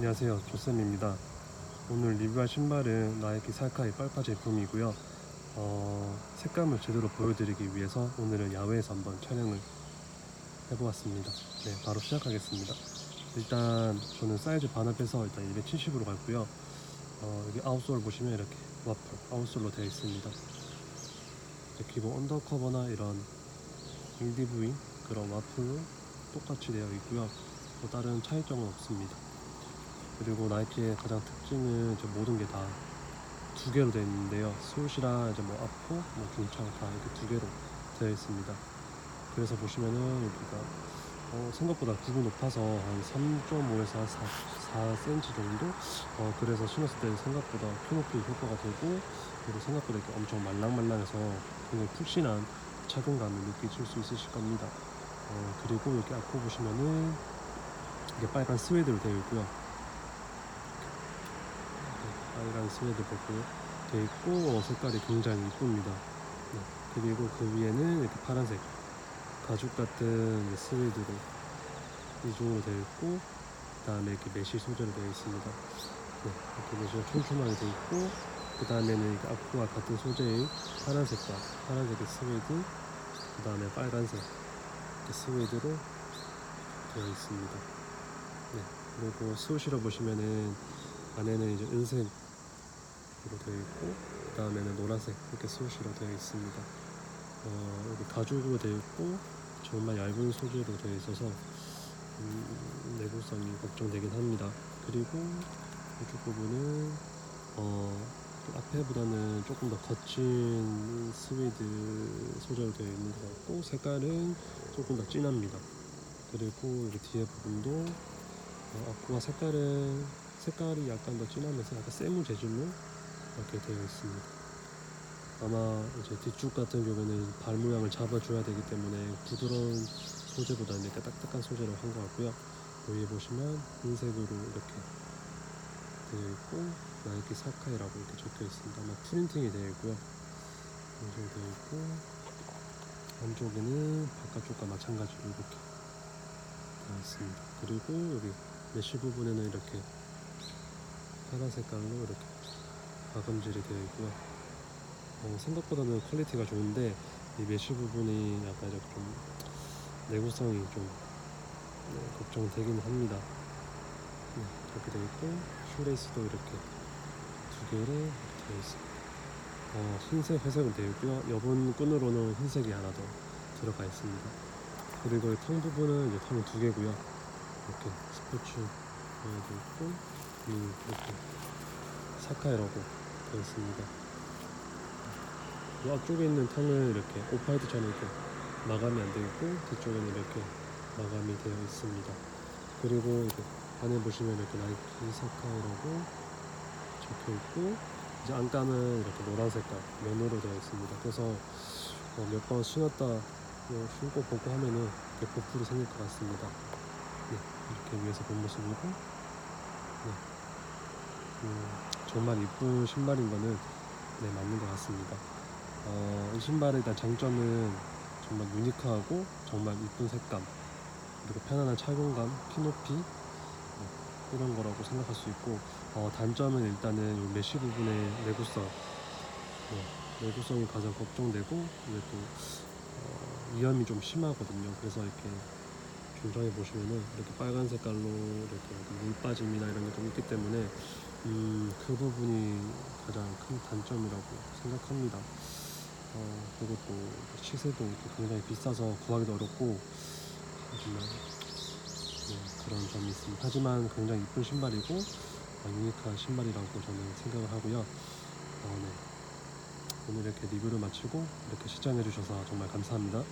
안녕하세요. 조쌤입니다. 오늘 리뷰할 신발은 나이키 살카이 빨파 제품이고요. 어, 색감을 제대로 보여드리기 위해서 오늘은 야외에서 한번 촬영을 해보았습니다. 네 바로 시작하겠습니다. 일단 저는 사이즈 반합해서 일단 270으로 갔고요. 어, 여기 아웃솔 보시면 이렇게 와플 아웃솔로 되어 있습니다. 기본 언더커버나 이런 LDV 그런 와플로 똑같이 되어 있고요. 뭐 다른 차이점은 없습니다 그리고 나이키의 가장 특징은 이제 모든 게 다 두 개로 되어 있는데요. 스윗이랑 이제 뭐 앞포, 뭐 중창 다 이렇게 두 개로 되어 있습니다. 그래서 보시면은 여기가 어, 생각보다 굽이 높아서 한 3.5에서 한 4, 4cm 정도. 어, 그래서 신었을 때 생각보다 키높이 효과가 되고 그리고 생각보다 이렇게 엄청 말랑말랑해서 굉장히 푹신한 착용감을 느끼실 수 있으실 겁니다. 어, 그리고 여기 앞포 보시면은 이게 빨간 스웨드로 되어 있고요. 빨간 스웨드 버프 되어 있고 어, 색깔이 굉장히 이쁩니다. 네. 그리고 그 위에는 이렇게 파란색 가죽 같은 스웨드로 이중으로 되어 있고 그 다음에 이렇게 메쉬 소재로 되어 있습니다. 네, 이렇게 메쉬가 촘촘하게 되어 있고 그 다음에는 앞과 같은 소재의 파란색과 파란색의 스웨드 그 다음에 빨간색 스웨드로 되어 있습니다. 네, 그리고 스우시로 보시면은 안에는 이제 은색 으로 되어 있고 그 다음에는 노란색 이렇게 스우시로 되어 있습니다. 어, 여기 가죽으로 되어 있고 정말 얇은 소재로 되어 있어서 음, 내구성이 걱정되긴 합니다. 그리고 이쪽 부분은 어, 좀 앞에보다는 조금 더 거친 스웨이드 소재로 되어 있는 것 같고 색깔은 조금 더 진합니다. 그리고 여기 뒤에 부분도 어, 앞과 색깔은 색깔이 약간 더 진하면서 약간 세무 재질로 이렇게 되어 있습니다. 아마 이제 뒤쪽 같은 경우는 발 모양을 잡아줘야 되기 때문에 부드러운 소재보다는 이렇게 딱딱한 소재로 한 것 같고요. 여기 보시면 흰색으로 이렇게 되어 있고 나이키 사카이라고 이렇게 적혀 있습니다. 아마 프린팅이 되어 있고요. 이렇게 되어 있고 안쪽에는 바깥쪽과 마찬가지로 이렇게 되어 있습니다. 그리고 여기 메쉬 부분에는 이렇게 파란 색깔로 이렇게 박음질이 되어 있고요. 어, 생각보다는 퀄리티가 좋은데 이 메쉬 부분이 약간 좀 내구성이 좀 네, 걱정되긴 합니다. 네, 이렇게 되어 있고 슈레이스도 이렇게 두 개로 되어 있습니다. 어, 흰색, 회색으로 되어 있고요. 여분 끈으로는 흰색이 하나 더 들어가 있습니다. 그리고 이텅 부분은 이제 텅이 두 개고요. 이렇게 스포츠 되어 있고 이 이렇게 사카이라고 되어 있습니다. 이 앞쪽에 있는 텅은 이렇게 오프화이트처럼 이렇게 마감이 안 되어 있고 뒤쪽에는 이렇게 마감이 되어 있습니다. 그리고 이제 안에 보시면 이렇게 나이키 사카이라고 적혀 있고 이제 안감은 이렇게 노란 색깔 면으로 되어 있습니다. 그래서 어, 몇번 신었다 뭐 신고 보고 하면은 이렇게 보풀이 생길 것 같습니다. 네, 이렇게 위에서 본 모습이고 네. 음, 정말 이쁜 신발인 거는 네, 맞는 것 같습니다. 어, 이 신발의 일단 장점은 정말 유니크하고 정말 이쁜 색감 그리고 편안한 착용감, 키 높이 네, 이런 거라고 생각할 수 있고 어, 단점은 일단은 이 메쉬 부분의 내구성 네, 내구성이 가장 걱정되고 이게 또 어, 위험이 좀 심하거든요. 그래서 이렇게 중장에 보시면은 이렇게 빨간 색깔로 이렇게 물 빠짐이나 이런 게 좀 있기 때문에 음, 그 부분이 가장 큰 단점이라고 생각합니다. 어, 그리고 또 시세도 굉장히 비싸서 구하기도 어렵고 정말 네, 그런 점이 있습니다. 하지만 굉장히 이쁜 신발이고 어, 유니크한 신발이라고 저는 생각을 하고요. 어, 네. 오늘 이렇게 리뷰를 마치고 이렇게 시청해 주셔서 정말 감사합니다.